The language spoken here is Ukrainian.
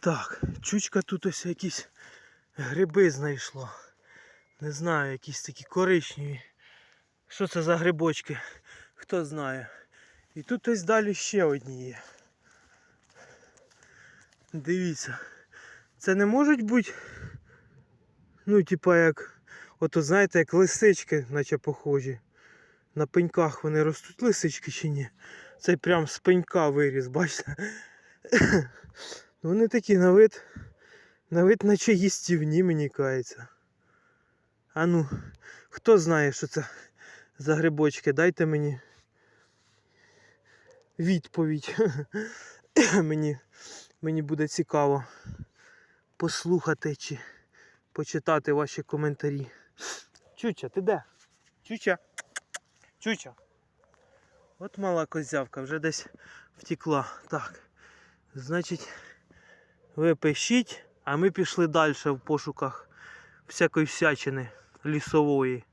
Так, чучка тут ось якісь гриби знайшла. Не знаю, якісь такі коричневі. Що це за грибочки? Хто знає. І тут ось далі ще одні є. Дивіться. Це не можуть бути. Ну, типа як. Ото знаєте, як лисички, наче похожі. На пеньках вони ростуть лисички чи ні? Цей прям з пенька виріс, бачите? Вони такі на вид. На вид наче їстівні, мені кається. А ну, хто знає, що це за грибочки, дайте мені відповідь. мені, мені буде цікаво послухати чи почитати ваші коментарі. Чуча, ти де? Чуча. Чуча. От мала козявка вже десь втекла. Так. Значить, ви пишіть, а ми пішли далі в пошуках всякої всячини лісової.